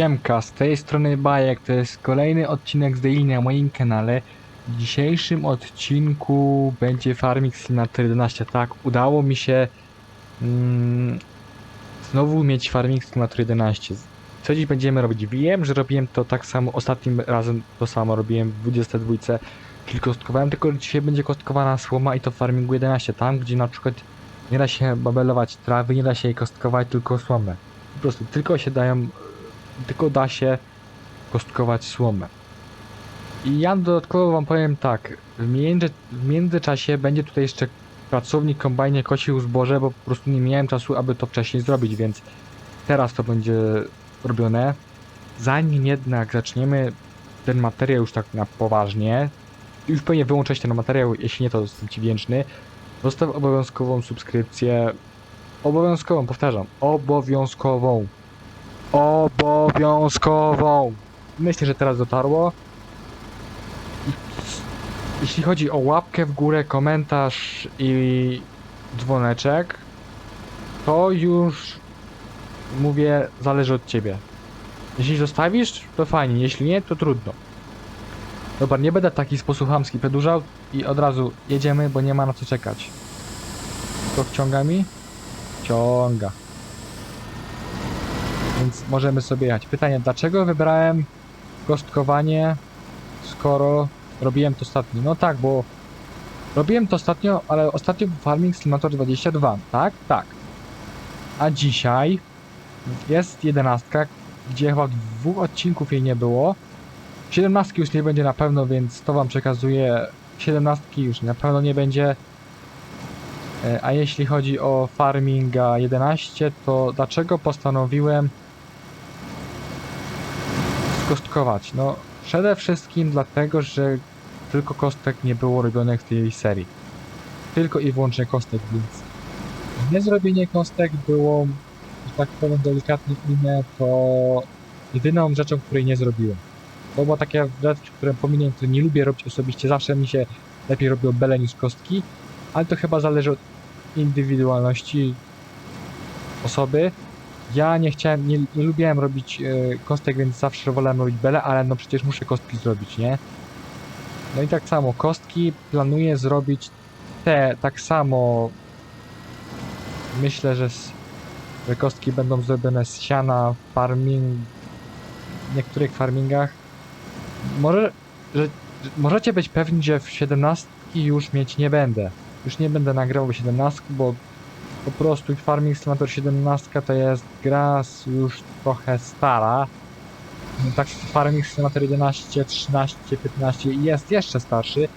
Siemka, z tej strony Bajek, to jest kolejny odcinek z Daily na moim kanale. W dzisiejszym odcinku będzie Farming Simulator 11. Tak, udało mi się mm, znowu mieć Farming Simulator 11. Co dziś będziemy robić? Wiem, że robiłem to tak samo, ostatnim razem to samo robiłem w 22, czyli kostkowałem, tylko dzisiaj będzie kostkowana słoma i to w Farmingu 11, tam gdzie na przykład nie da się babelować trawy, nie da się jej kostkować, tylko słomę. Po prostu tylko się dają tylko da się kostkować słomę. I ja dodatkowo wam powiem tak, w, między, w międzyczasie będzie tutaj jeszcze pracownik kombajnie kosił zboże, bo po prostu nie miałem czasu, aby to wcześniej zrobić, więc teraz to będzie robione. Zanim jednak zaczniemy ten materiał już tak na poważnie, już pewnie wyłączyć ten materiał, jeśli nie to jestem Ci wdzięczny, zostaw obowiązkową subskrypcję, obowiązkową, powtarzam, obowiązkową obowiązkową. Myślę, że teraz dotarło. Jeśli chodzi o łapkę w górę, komentarz i dzwoneczek, to już mówię, zależy od ciebie. Jeśli zostawisz, to fajnie, jeśli nie, to trudno. Dobra, nie będę w taki sposób chamski przedłużał i od razu jedziemy, bo nie ma na co czekać. To wciąga mi? Ciąga więc możemy sobie jechać. Pytanie, dlaczego wybrałem kostkowanie, skoro robiłem to ostatnio? No tak, bo robiłem to ostatnio, ale ostatnio w Farming Simulator 22, tak? Tak. A dzisiaj jest jedenastka, gdzie chyba dwóch odcinków jej nie było. 17 już nie będzie na pewno, więc to wam przekazuję. 17 już na pewno nie będzie. E, A jeśli chodzi o Farminga 11, to dlaczego postanowiłem skostkować? No, przede wszystkim dlatego, że tylko kostek nie było robionych w tej serii. Tylko i wyłącznie kostek, więc niezrobienie kostek było, że tak powiem delikatnie inne, to jedyną rzeczą, której nie zrobiłem. To była taka rzecz, którą pominąłem, której nie lubię robić osobiście. Zawsze mi się lepiej robiło bele niż kostki, ale to chyba zależy od indywidualności osoby. Ja nie chciałem, nie, nie lubiłem robić e, kostek, więc zawsze wolałem robić bele, ale no przecież muszę kostki zrobić, nie? No i tak samo, kostki planuję zrobić te tak samo. Myślę, że, s- że kostki będą zrobione z siana farming, w niektórych farmingach. Może, że, że możecie być pewni, że w 17 już mieć nie będę już nie będę nagrywał 17, bo po prostu Farming Simulator 17 to jest gra już trochę stara. No tak Farming Simulator 11, 13, 15 jest jeszcze starszy,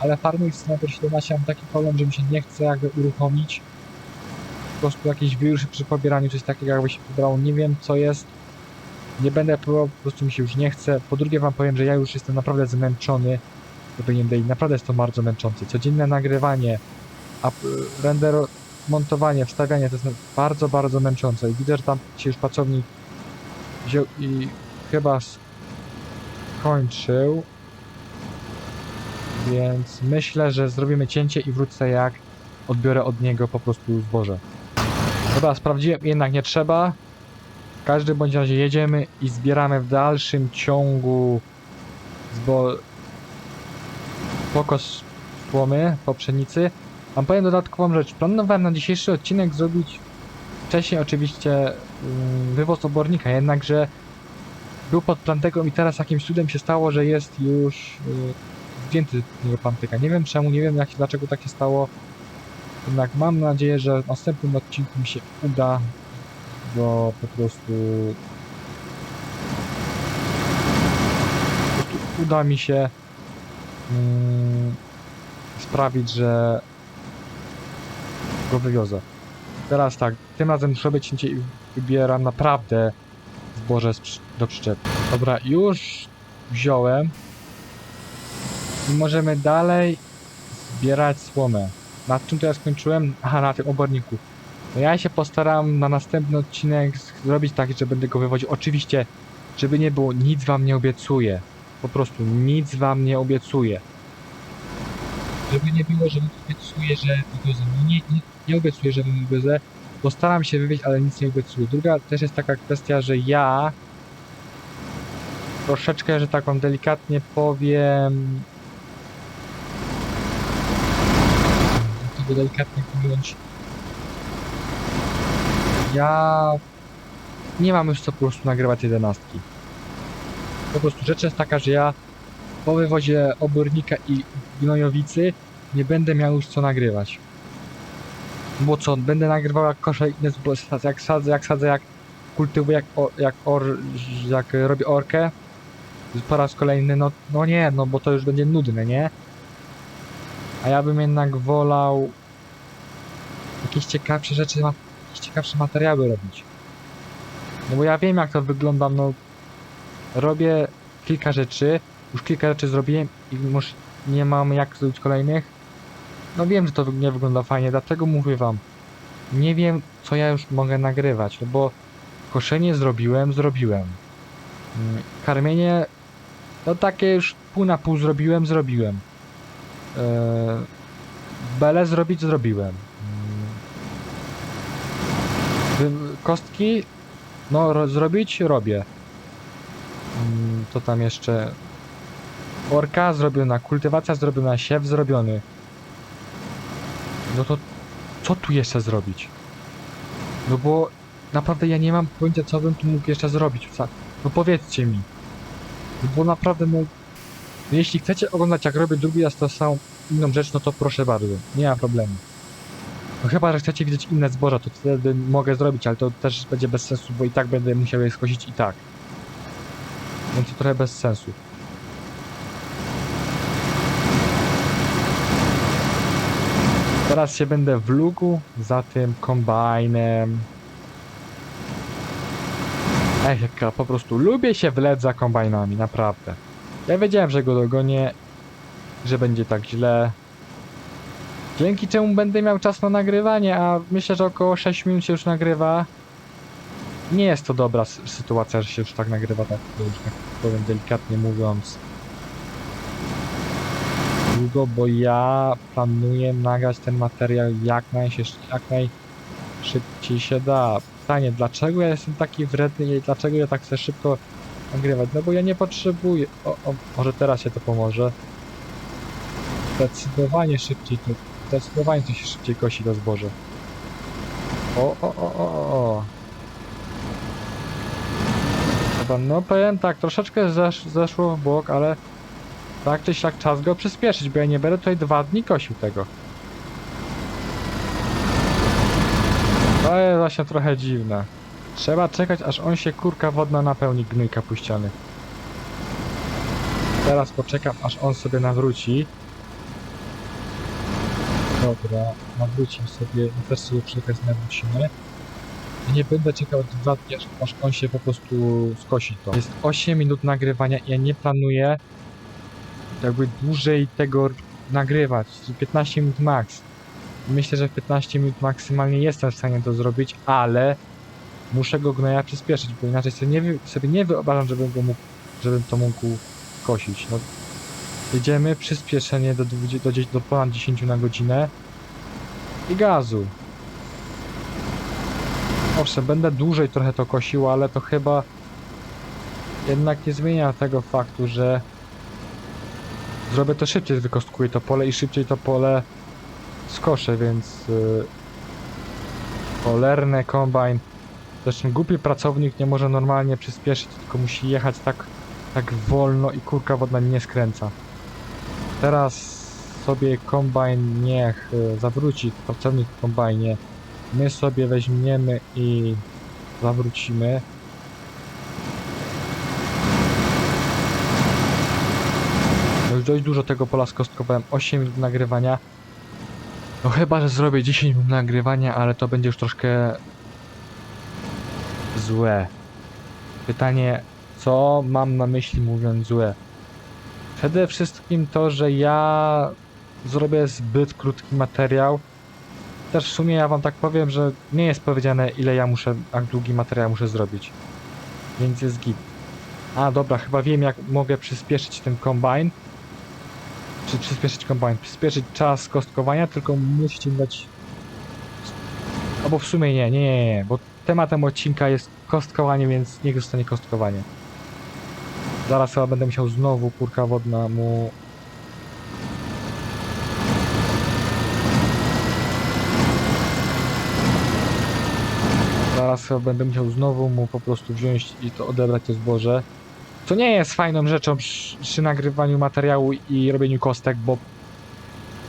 ale Farming Simulator 17 mam taki problem, że mi się nie chce jakby uruchomić. Po prostu jakieś wirusy przy pobieraniu, coś takiego jakby się pobrało, nie wiem co jest. Nie będę próbował, po prostu mi się już nie chce. Po drugie wam powiem, że ja już jestem naprawdę zmęczony robieniem daily. Naprawdę jest to bardzo męczące. Codzienne nagrywanie, a render, montowanie, wstawianie to jest bardzo, bardzo męczące. I widzę, że tam się już pracownik wziął i chyba skończył. Więc myślę, że zrobimy cięcie i wrócę jak odbiorę od niego po prostu zboże. Dobra, sprawdziłem, jednak nie trzeba. W każdym bądź razie jedziemy i zbieramy w dalszym ciągu zbo pokos słomy po pszenicy. Mam powiem dodatkową rzecz. Planowałem na dzisiejszy odcinek zrobić wcześniej oczywiście ym, wywóz obornika, jednakże był pod planteką i teraz jakimś cudem się stało, że jest już yy, zdjęty tego plantyka. Nie wiem czemu, nie wiem jak, dlaczego tak się stało. Jednak mam nadzieję, że w następnym odcinku mi się uda, bo po prostu po prostu uda mi się mm, sprawić, że go wywiozę. Teraz tak, tym razem być cięcie wybieram naprawdę zboże do przyczepy. Dobra, już wziąłem i możemy dalej zbierać słomę. Nad czym to ja skończyłem? Aha, na tym oborniku. No ja się postaram na następny odcinek zrobić tak, że będę go wywoził. Oczywiście, żeby nie było, nic wam nie obiecuję. Po prostu nic wam nie obiecuję. Żeby nie było, że obiecuję, że wywiozę. Nie, nie, nie obiecuję, że wywiozę. Postaram się wywieźć, ale nic nie obiecuję. Druga też jest taka kwestia, że ja troszeczkę, że tak wam delikatnie powiem. To delikatnie pojąć. Ja nie mam już co po prostu nagrywać jedenastki. Po prostu rzecz jest taka, że ja po wywozie obornika i gnojowicy nie będę miał już co nagrywać. Bo co, będę nagrywał jak koszę inne jak sadzę, jak sadzę, jak kultywuję, jak, jak, or, jak robię orkę po raz kolejny, no, no nie, no bo to już będzie nudne, nie? A ja bym jednak wolał jakieś ciekawsze rzeczy, jakieś ciekawsze materiały robić. No bo ja wiem jak to wygląda, no robię kilka rzeczy, już kilka rzeczy zrobiłem i już nie mam jak zrobić kolejnych. No wiem, że to nie wygląda fajnie, dlatego mówię wam, nie wiem co ja już mogę nagrywać, no bo koszenie zrobiłem, zrobiłem. Mm, Karmienie, no takie już pół na pół zrobiłem, zrobiłem. Eee, Bele zrobić, zrobiłem. Mm, Kostki, no ro, zrobić, robię. Mm, To tam jeszcze... Orka zrobiona, kultywacja zrobiona, siew zrobiony. No to co tu jeszcze zrobić? No bo naprawdę ja nie mam pojęcia co bym tu mógł jeszcze zrobić. No powiedzcie mi. No bo naprawdę no... Jeśli chcecie oglądać jak robię drugi raz to samą inną rzecz, no to proszę bardzo. Nie ma problemu. No chyba, że chcecie widzieć inne zboża, to wtedy mogę zrobić, ale to też będzie bez sensu, bo i tak będę musiał je skosić i tak. Więc to trochę bez sensu. Teraz się będę wlógł za tym kombajnem. Ech, jak ja po prostu lubię się wlec za kombajnami, naprawdę. Ja wiedziałem, że go dogonię, że będzie tak źle. Dzięki czemu będę miał czas na nagrywanie, a myślę, że około 6 minut się już nagrywa. Nie jest to dobra sytuacja, że się już tak nagrywa, tak, już tak powiem delikatnie mówiąc. Długo, bo ja planuję nagrać ten materiał jak, jak najszybciej się da. Pytanie, dlaczego ja jestem taki wredny i dlaczego ja tak chcę szybko nagrywać? No bo ja nie potrzebuję. O, o, może teraz się to pomoże. Zdecydowanie szybciej to. Zdecydowanie to się szybciej kosi to zboże. O, o, o, o, o. Chyba, no powiem tak, troszeczkę zesz, zeszło w bok, ale tak czy siak czas go przyspieszyć, bo ja nie będę tutaj dwa dni kosił tego. To jest właśnie trochę dziwne. Trzeba czekać, aż on się kurka wodna napełni gnój kapuściany. Teraz poczekam, aż on sobie nawróci. Dobra, nawrócił sobie, my też sobie przy okazji nawrócimy. I nie będę czekał dwa dni, aż on się po prostu skosi to. Jest 8 minut nagrywania i ja nie planuję jakby dłużej tego nagrywać. 15 minut max. Myślę, że w 15 minut maksymalnie jestem w stanie to zrobić, ale muszę go gnoja przyspieszyć, bo inaczej sobie nie, sobie nie wyobrażam, żebym go mógł, żebym to mógł kosić. No, jedziemy, przyspieszenie do, 20, do, 10 do ponad 10 na godzinę i gazu. Owszem, będę dłużej trochę to kosił, ale to chyba jednak nie zmienia tego faktu, że zrobię to szybciej, wykostkuję to pole i szybciej to pole skoszę, więc yy, cholerne kombajn. Zresztą głupi pracownik nie może normalnie przyspieszyć, tylko musi jechać tak, tak wolno i kurka wodna nie skręca. Teraz sobie kombajn niech y, zawróci, pracownik w kombajnie. My sobie weźmiemy i zawrócimy. Już dość dużo tego pola skostkowałem. 8 minut nagrywania. No chyba, że zrobię 10 minut nagrywania, ale to będzie już troszkę złe. Pytanie, co mam na myśli mówiąc złe? Przede wszystkim to, że ja zrobię zbyt krótki materiał. Też w sumie ja wam tak powiem, że nie jest powiedziane ile ja muszę, jak długi materiał muszę zrobić. Więc jest git. A dobra, chyba wiem jak mogę przyspieszyć ten kombajn. Czy przyspieszyć kombajn? Przyspieszyć czas kostkowania, tylko musicie dać... Albo w sumie nie, nie, nie, nie, bo tematem odcinka jest kostkowanie, więc niech zostanie kostkowanie. Zaraz chyba będę musiał znowu kurka wodna mu... Zaraz chyba będę musiał znowu mu po prostu wziąć i to odebrać to zboże. Co nie jest fajną rzeczą przy, przy nagrywaniu materiału i robieniu kostek, bo,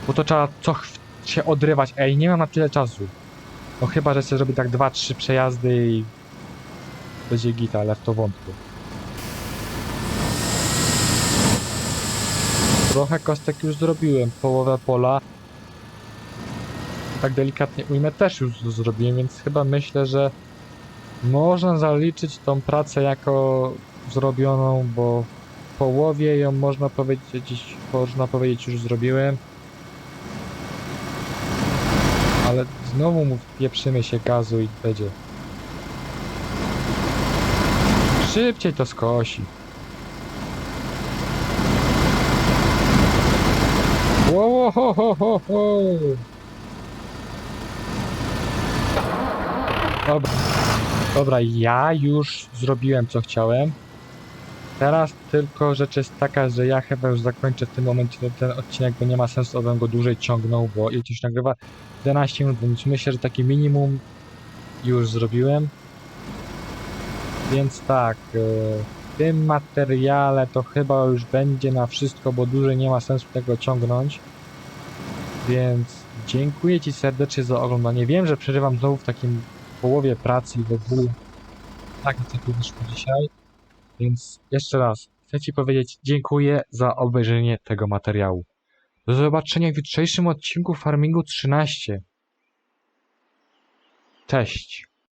bo to trzeba co się odrywać. Ej, nie mam na tyle czasu. No chyba, że chcę zrobić tak 2-3 przejazdy i będzie gita, ale w to wątpię. Trochę kostek już zrobiłem, połowę pola. Tak delikatnie ujmę też już zrobiłem, więc chyba myślę, że można zaliczyć tą pracę jako zrobioną, bo w połowie ją można powiedzieć, można powiedzieć już zrobiłem. Ale znowu mu pieprzymy się gazu i będzie. Szybciej to skosi. Wo, wo, ho, ho, ho, ho. Dobra. Dobra, ja już zrobiłem co chciałem. Teraz tylko rzecz jest taka, że ja chyba już zakończę w tym momencie ten- ten odcinek, bo nie ma sensu, abym go dłużej ciągnął, bo ile już nagrywa 11 minut, więc myślę, że taki minimum już zrobiłem. Więc tak, e, w tym materiale to chyba już będzie na wszystko, bo dłużej nie ma sensu tego ciągnąć. Więc dziękuję Ci serdecznie za oglądanie. Wiem, że przerywam znowu w takim połowie pracy i w ogóle tak tu wyszło dzisiaj. Więc jeszcze raz chcę Ci powiedzieć dziękuję za obejrzenie tego materiału. Do zobaczenia w jutrzejszym odcinku Farmingu 13. Cześć.